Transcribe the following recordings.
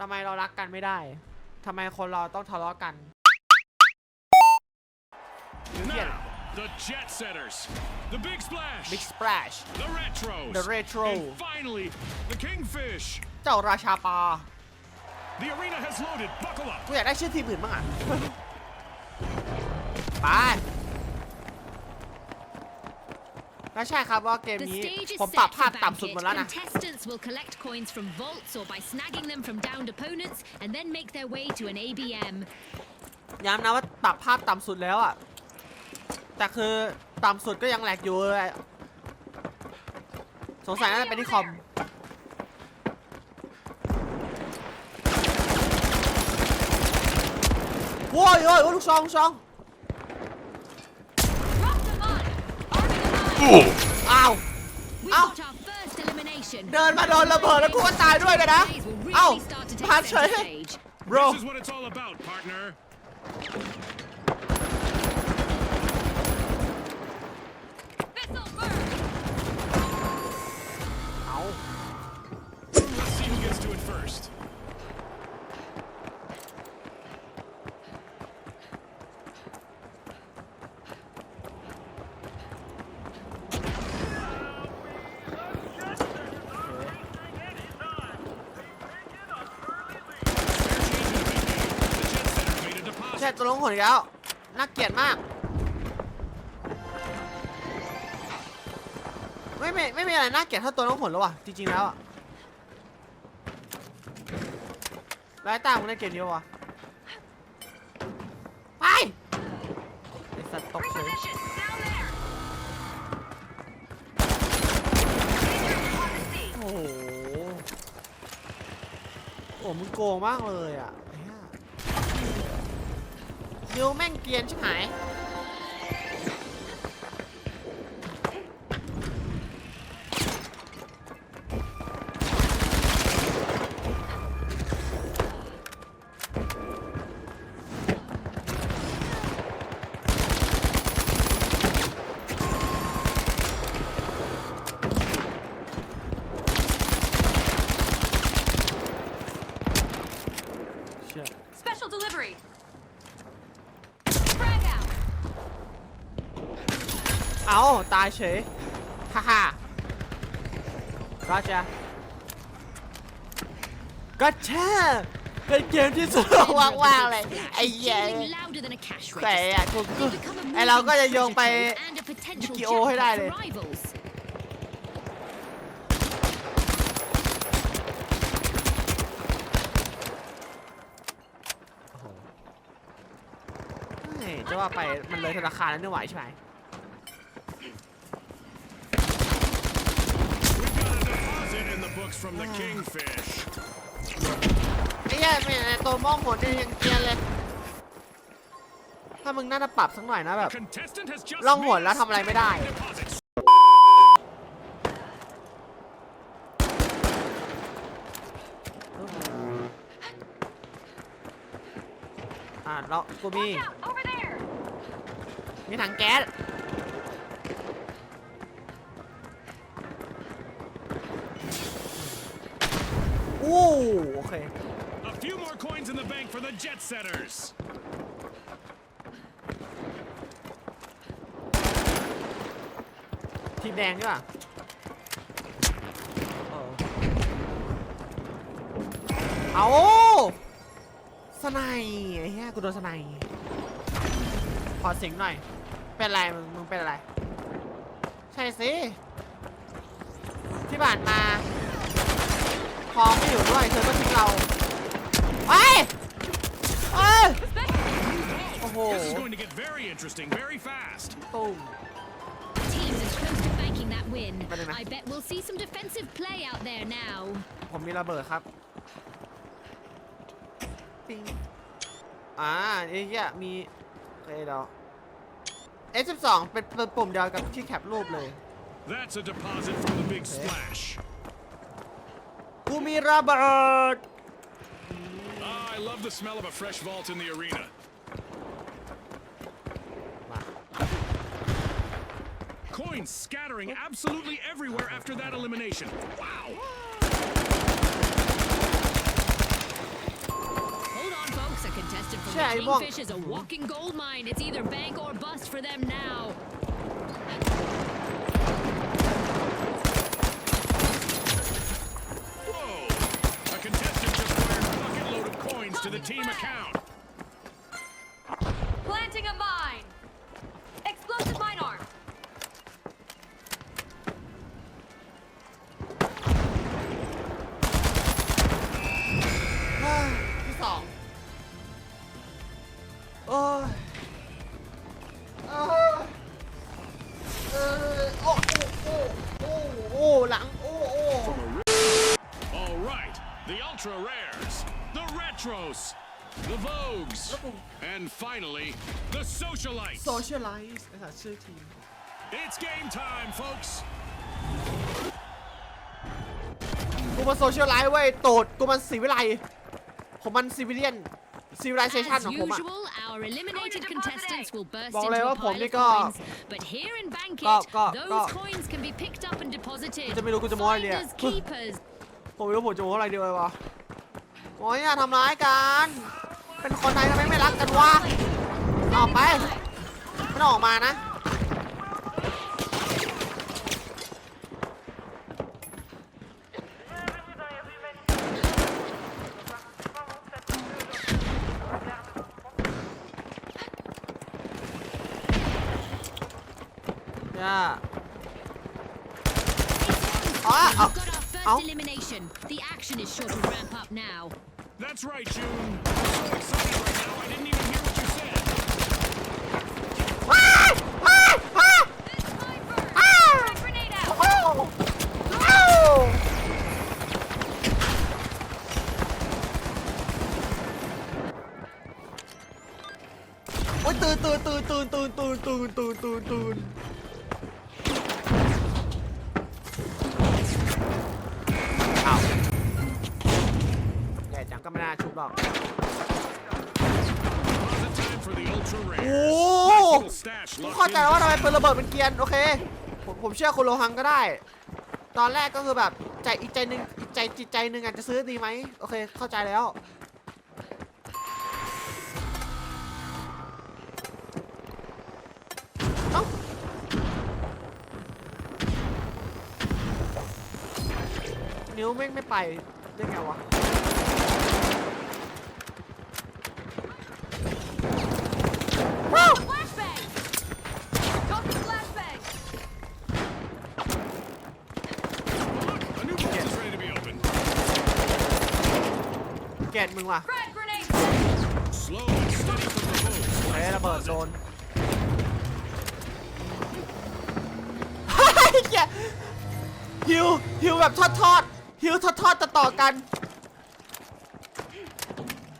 ทำไมเรารักกันไม่ได้ทำไมคนเราต้องทะเลาะกัน Now, the Jet Setters, the Big Splash, Big Splash the Retros, The Retro. and finally, the Kingfish. เจ้าราชาปลา The arena has loaded. Buckle up. กูอยากได้ชื่อทีมอื่นบ้างอะ ไป ก็ใช่ครับว่าเกม The นี้ stage is ผมปรับ set ภาพ for ต่ำสุด Banquet. หมดแล้วนะ Contestants will collect coins from vaults or by snagging them from downed opponents and then make their way to an ABM. ย้ำนะว่าปรับภาพต่ำสุดแล้วอะ แต่คือต่ำสุดก็ยังแหลกอยู่เลยสงสัยน่าจะเป็นที่คอมโว้ยโว้ยโอ้ยลูกซองลูกซอง Drop the mine! Arming the mine! อ้าว We Ow. got our first elimination. เดินมาโดนระเบิดแล้วกูก็ตายด้วยเลยนะ Players will เอ้า really start to take ผ่านเฉย center stage. bro This is what it's all about, partner. This'll burn! เอา Let's see who gets to it first. ใช่ตัวลงหนอีกแล้วน่าเกลียดมาก ไม่ไม่ไม่มีอะไรน่าเกลียดเท่าตัวลงหนแล้วว่ะจริงๆแล้วอะร้ายตามึงในเกมนี้วะไปไอสัตว์ตกเฉยโอ้โหโอ้มึงโกงมากเลยอะ ไอ้เหี้ยนิวแม่งเกรียนชิบหายเชื่อ Special delivery! Frag out! เอาตายเฉย ฮ่าฮ่าก็จะก็แช่เป็นเกมที่สนุกว่างๆเลยไอ้เหี้ย Jingling louder than a cash แต่ register. อะกูกู They become a ไอเราก็จะ moving โยงไป spectacle and a potential ยูกิโอให้ได้ jackpot เลย for rivals. เฮ้ยจะว่าไปมันเลยธนาคารแล้วนี่ไหวใช่ไหม We've got a deposit in the books from the Kingfish. ไอ้เหี้ยไม่ไอ้ตัวมองหนเนี่ยยังเกรียนเลย ถ้ามึงน่าจะปรับสักหน่อยนะแบบ Contestant has just ล่องหน made แล้วทำอะไรไม่ได้ deposits. อ่าแล้วกูมี Watch out! Over there! มีถังแก๊ส อู้โอเค A few more coins in the bank for the Jet Setters. ทีมแดงดีกว่าเออเอาสไนด์ไอ้เหี้ยกูโดนสไนด์ขอเสิงหน่อย เป็นไรมึงมึงเป็นอะไร ใช่สิ ที่ผ่านมา พอไม่อยู่ด้วยเธอก็ทิ้งเราไปเอ้ยโอ้โห This is going to get very interesting very fast. ตุ้ม Teams are close to banking that win. Better not. I bet we'll see some defensive play out there now. ผมมีระเบิดครับ ปิง อ่าไอ้เหี้ยมีโอเคเดี๋ยว F12 เป็นเป็นปุ่มเดียวกับที่แคปรูปเลย That's a deposit from the Big Splash. me, Robert. Ah, I love the smell of a fresh vault in the arena. Coins scattering absolutely everywhere after that elimination. Wow. Hold on, folks. A contestant from the Kingfish is a walking gold mine. It's either bank or bust for them now. Team account. And finally, the socialites. โซเชียลไลซ์ไอ้สัตว์ชื่อทีม It's game time, folks. กูมันโซเชียลไลซ์เว้ยโตดกูมันสีวิไลของมันซีวิเลียนซีวิไลเซชัน As ของผมอะ usual, our eliminated contestants will burst บอก into เลย a ว่าผม pile นี่ of ก็ coins. But here in ก็ Bankit, ก็ those ก็ coins can be picked up and deposited. จะไม่รู้กูจะโม้อะไรเนี่ย Finders keepers. ผมไม่รู้ผมจะบอกอะไรดีเลยวะโอ้ยอย่าทำร้ายกัน เป็นคนไทยทำไมไม่รักกันวะออกไปไม่ต้องออกมานะย่าอ๋อ We've เอา got our first Ow. elimination. The action is sure to ramp up now. That's right, June. โอ้ยตื่นตื่นตื่นตื่นตื่นตื่นตื่นตื่นตื่นตื่นอ้าวแย่จังก็ไม่น่าชุบหรอก Now's the time for the ultra โอ้ผมเข้าใจแล้วว่าทำไมปืนระเบิดเป็นเกียนโอเค ผมผมเชื่อคุณโลหังก็ได้ ตอนแรกก็คือแบบใจอีกใจหนึ่งอีกใจจิตใจหนึ่งอาจจะซื้อดีไหมโอเค เข้าใจแล้ว นิ้วแม่งไม่ไปได้ไงวะ ว้าว Flashbang. Tossing flashbang. A new box is ready to be opened. เกตมึงว่ะ Frag grenade. Slow and steady from the vogues. ใช้ระเบิดโดนเฮ้ยเหี้ยฮิวฮิวแบบทอดทอดๆฮิวทอดทอดต่อต่อๆกัน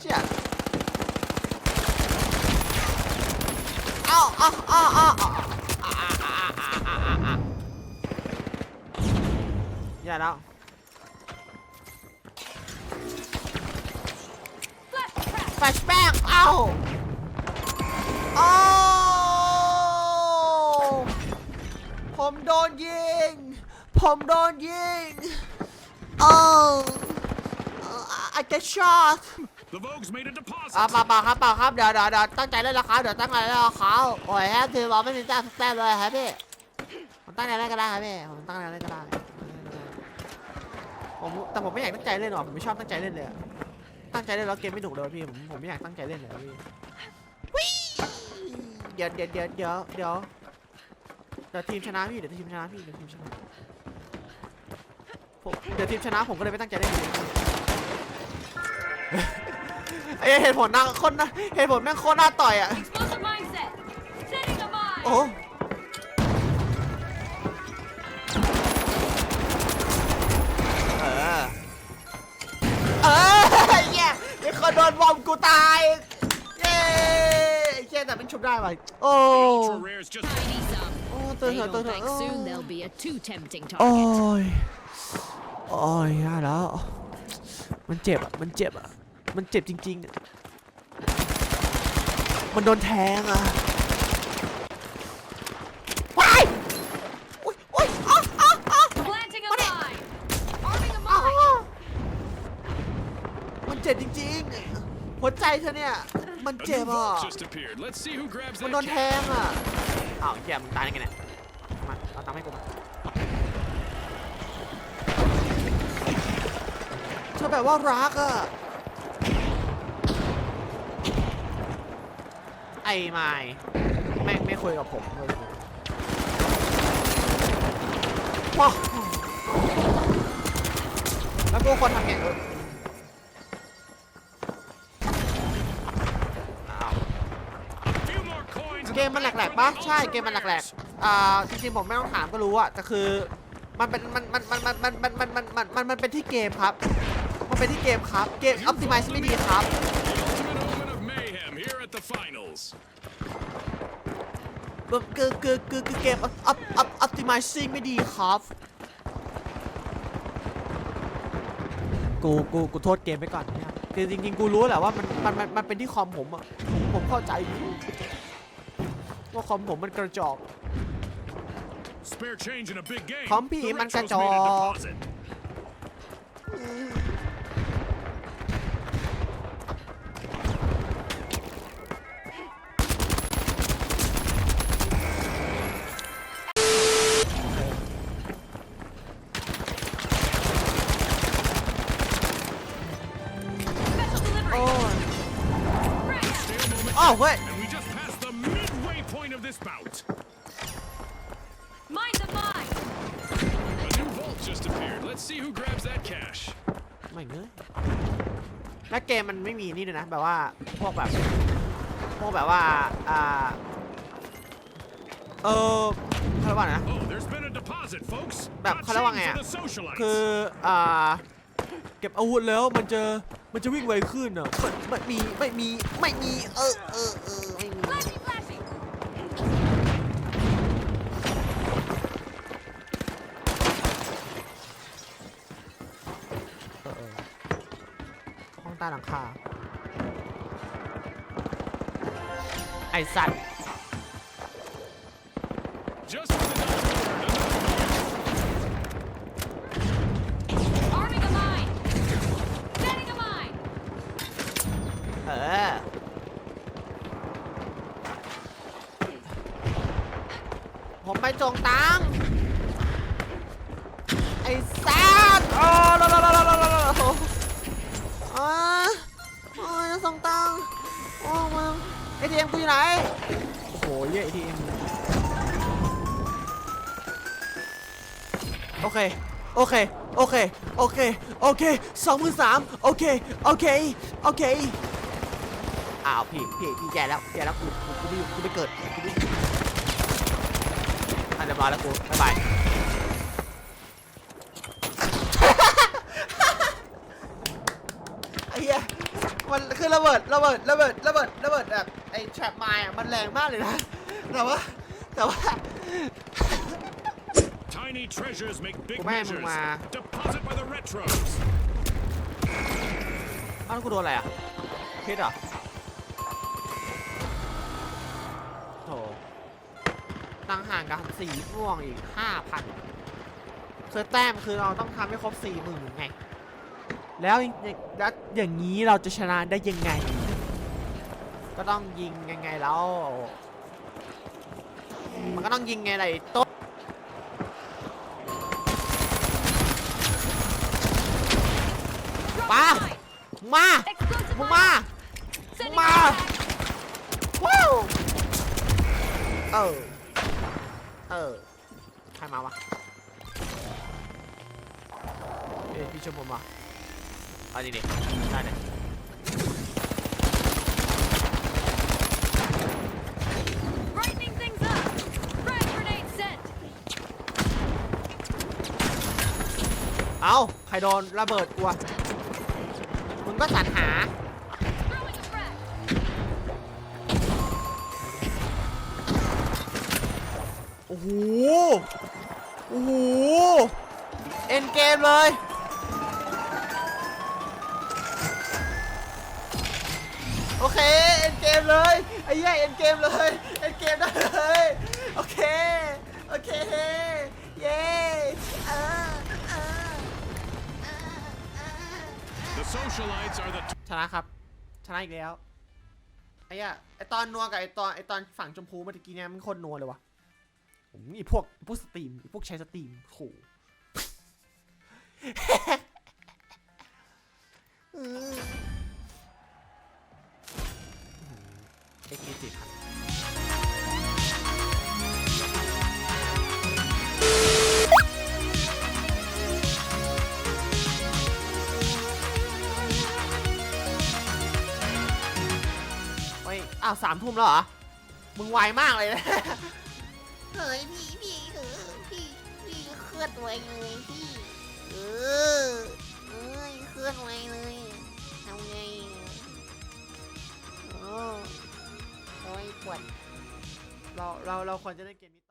เจี๊ยเอาเอาเอาเอาเอาอย่าแล้ว trap. แฟชแบ็กเอ้าโอ้ผมโดนยิง ผมโดนยิงโอ้ I get shot The vogues made a อ่า deposit. เปล่าเปล่าครับเปล่าครับเดี๋ยวเดี๋ยวเดี๋ยวตั้งใจเล่นแล้วครับเดี๋ยวตั้งใจเล่นแล้วครับโอ้ยแฮปปี้เราไม่มีแต้มสักแต้มเลยครับพี่ผมตั้งใจเล่นก็ได้ครับพี่ผมตั้งใจเล่นก็ได้ผมแต่ผมไม่อยากตั้งใจเล่นหรอกผมไม่ชอบตั้งใจเล่นเลยอะ ตั้งใจเล่นแล้วเกมไม่หนุกเลยว่ะพี่ผมผมไม่อยากตั้งใจเล่นเลยว่ะพี่วิเดี๋ยวเดี๋ยวเดี๋ยวเดี๋ยวเดี๋ยวเดี๋ยวทีมชนะพี่เดี๋ยวทีมชนะพี่เดี๋ยวทีมชนะผมเดี๋ยวทีมชนะผมก็เลยไม่ตั้งใจเล่นเลยไอ้เหตุผลนะคนนะเหตุผลแม่งโคตรน่าต่อยอะ Explosive mine set. Setting a mine. โอ้ มกูตาย เย้ไอ้เชี่ยแต่มันชุบได้ว่ะโอ้ ultra rares just โอ้ตื่น They เถอะตื่น don't เถอะ think โอ้ soon they'll be a too tempting โอ้ target. ย โอ้ยยากแล้ว มันเจ็บอะ มันเจ็บอะ มันเจ็บจริงๆอะมันโดนแทงอะว้ายอุ้ยอุ้ยอ้าวอ้าวอ้าว Planting a mine. Arming a อ้าว mine. มันเจ็บจริง หัวใจเธอเนี่ย มัน A เจ็บ new อะ vault just appeared. Let's see who grabs มัน that โดนแท cash. งอะอ้าวแกมึงตายได้ไงเนี่ยมาเอาตังค์ให้กูมาเธอแบบว่ารักอะ ไอ้ไม้ไม่ไม่คุยกับผมเลยว้าวแล้วกูคนทำไงเอออ้ เกมมันแหลกๆปะใช่เกมมันแหลกๆอ่าจริงๆผมไม่ต้องถามก็รู้อะแต่คือมันเป็นมันมันมันมันมันมันมันมันมันมันเป็นที่เกมครับ มันเป็นที่เกมครับเกมอ p ติ i ม e ไม่ดีครับ The ultimate omen of mayhem here at the finals. คือคือคือคือคือเกมอัพอัพอัพอัพติมิซิ่งไม่ดีครับ กูกูกูโทษเกมไปก่อนเนี่ยคือจริงๆ กูรู้แหละว่ามันมันมันมันเป็นที่คอมผมอะผมผมเข้าใจอยู่ ว่าคอมผมมันกระจอก Spare change in a big game. Không, The bị มันกระ Retros จอก made a deposit. โอ้ย Stay a moment. อ้าวเฮ้ย มมันไม่มีนี่ด้วยนะแบบว่าพวกแบบพวกแบบว่าอ่าเออเขาเรียกว่าไงนะ Oh, there's been a deposit, folks. Bạp, Not khá là same bằng for à? the socialites. คือ อ่า เก็บอาวุธแล้วมันจะ มันจะวิ่งไวขึ้นอะมันมันมี ไม่มี ไม่มี เออเออเออ ต้หลังคา ไอสัตว์ Just for the dollar word, another Arming a mine. Setting a mine. เออ ผมไปจงตังค์ เอทีเอ็มกูอยู่ไหน โอ้โหเยอะเอทีเอ็มโอเค โอเค โอเค โอเค โอเคสองหมื่นสามโอเค โอเค โอเค อ้าวพี่พี่พี่แย่แล้วแย่แล้วกูกูกูไม่อยู่กูไม่เกิดกูไม่อันเรียบร้อยแล้วกูบ๊ายบายไอ้เหี้ยมันคือระเบิดระเบิดระเบิดระเบิดระเบิดแบบ ไอ้แทรปไมล์อะมันแรงมากเลยนะ แต่ว่า แต่ว่า Tiny treasures make big Của ba em measures. mà. Deposit by the retros. อ้าวแล้วกูโดนอะไรอะพิษเหรอโถตั้งห่างกับสีม่วงอีกห้าพันคือแต้มคือเราต้องทำให้ครบสี่หมื่นไง แล้วอย่างแล้วอย่างนี้เราจะชนะได้ยังไง ก็ต้องยิงยังไงแล้ว มันก็ต้องยิงไงไรต้นมา Mine. มา Explosive มึง mine. มา Sending Ma. mine back. ว้าวเออ เออ ใครมาวะ เอ้ยพี่ชมผมวะเอาดิดิได้เลย เอาใครโดนระเบิดกลัวมึงก็สรรหา โอ้โห โอ้โห เอ็นเกมเลยโอเค เอ็นเกมเลย ไอ้เหี้ยเอ็นเกมเลย เอ็นเกมได้เลย โอเค โอเค socialites are the ชนะครับ ชนะอีกแล้ว ไอ้อะไอตอนนัวกับไอตอนไอตอนฝั่งชมพูเมื่อกี้เนี่ยมันโคนนัวเลยวะผมไอพวกพวกสตรีมไอพวกใช้สตรีมโหเอ็กซ์จีครับ อ้าวสามทุ่มแล้วเหรอ มึงไวมากเลยนะ เฮ้ยพี่พี่เออพี่พี่เคลื่อนไหวเลยพี่เออเอ้ยเคลื่อนไหวเลยทำไงอะโอ้โอ้ยปวด เราเราเราควรจะได้เกมนี้